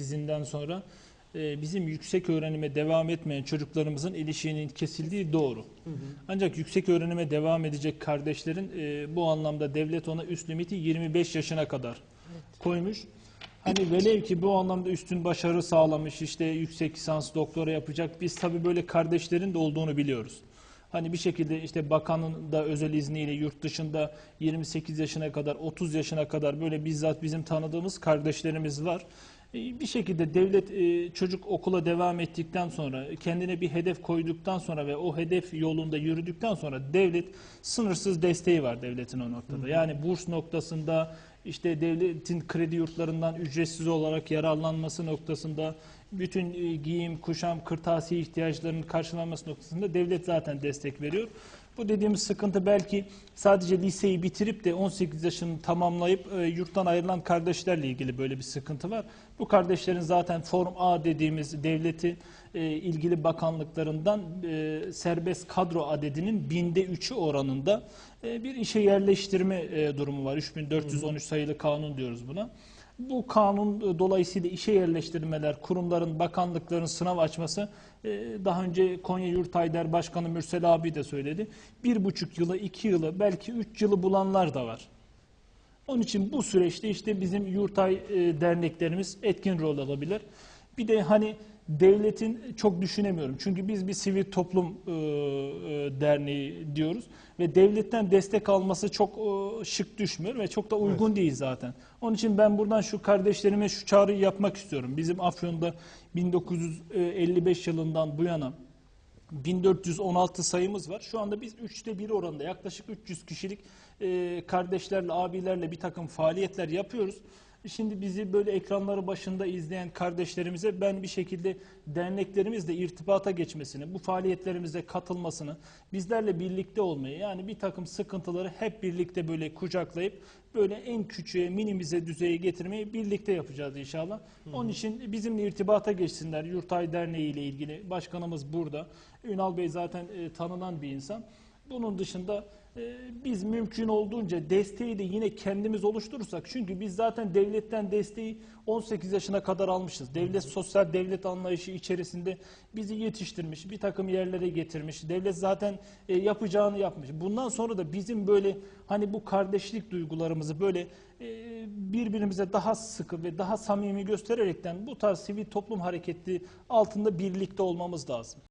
izinden sonra e, bizim yüksek öğrenime devam etmeyen çocuklarımızın ilişiğinin kesildiği doğru. Ancak yüksek öğrenime devam edecek kardeşlerin e, bu anlamda devlet ona üst limiti 25 yaşına kadar koymuş. Hani velev ki bu anlamda üstün başarı sağlamış işte yüksek lisans doktora yapacak biz tabii böyle kardeşlerin de olduğunu biliyoruz. Hani bir şekilde işte bakanın da özel izniyle yurt dışında 28 yaşına kadar 30 yaşına kadar böyle bizzat bizim tanıdığımız kardeşlerimiz var. E, Bir şekilde devlet e, çocuk okula devam ettikten sonra kendine bir hedef koyduktan sonra ve o hedef yolunda yürüdükten sonra devlet sınırsız desteği var devletin o noktada. Yani burs noktasında işte devletin kredi yurtlarından ücretsiz olarak yararlanması noktasında bütün e, giyim, kuşam, kırtasiye ihtiyaçlarının karşılanması noktasında devlet zaten destek veriyor. Bu dediğimiz sıkıntı belki sadece liseyi bitirip de 18 yaşını tamamlayıp e, yurttan ayrılan kardeşlerle ilgili böyle bir sıkıntı var. Bu kardeşlerin zaten Form A dediğimiz devleti e, ilgili bakanlıklarından e, serbest kadro adedinin binde üçü oranında e, bir işe yerleştirme e, durumu var. 3413 sayılı kanun diyoruz buna. Bu kanun e, dolayısıyla işe yerleştirmeler, kurumların, bakanlıkların sınav açması e, daha önce Konya Yurtayder Başkanı Mürsel abi de söyledi. Bir buçuk yılı, iki yılı, belki üç yılı bulanlar da var. Onun için bu süreçte işte bizim yurtay e, derneklerimiz etkin rol alabilir. Bir de hani devletin çok düşünemiyorum. Çünkü biz bir sivil toplum e, e, derneği diyoruz ve devletten destek alması çok e, şık düşmüyor ve çok da uygun değil zaten. Onun için ben buradan şu kardeşlerime şu çağrıyı yapmak istiyorum. Bizim Afyon'da 1955 yılından bu yana 1416 sayımız var. Şu anda biz üçte bir oranında yaklaşık 300 kişilik e, kardeşlerle, abilerle bir takım faaliyetler yapıyoruz. Şimdi bizi böyle ekranları başında izleyen kardeşlerimize ben bir şekilde derneklerimizle irtibata geçmesini, bu faaliyetlerimize katılmasını, bizlerle birlikte olmayı yani bir takım sıkıntıları hep birlikte böyle kucaklayıp böyle en küçüğe, minimize düzeye getirmeyi birlikte yapacağız inşallah. Onun için bizimle irtibata geçsinler. Yurtay Derneği ile ilgili başkanımız burada. Ünal Bey zaten e, tanınan bir insan. Bunun dışında e, biz mümkün olduğunca desteği de yine kendimiz oluşturursak çünkü biz zaten devletten desteği 18 yaşına kadar almışız. Devlet sosyal devlet anlayışı içerisinde bizi yetiştirmiş, bir takım yerlere getirmiş. Devlet zaten e, yapacağını yapmış. Bundan sonra da bizim böyle hani bu kardeşlik duygularımızı böyle e, birbirimize daha sıkı ve daha samimi göstererekten bu tarz sivil toplum hareketi altında birlikte olmamız lazım.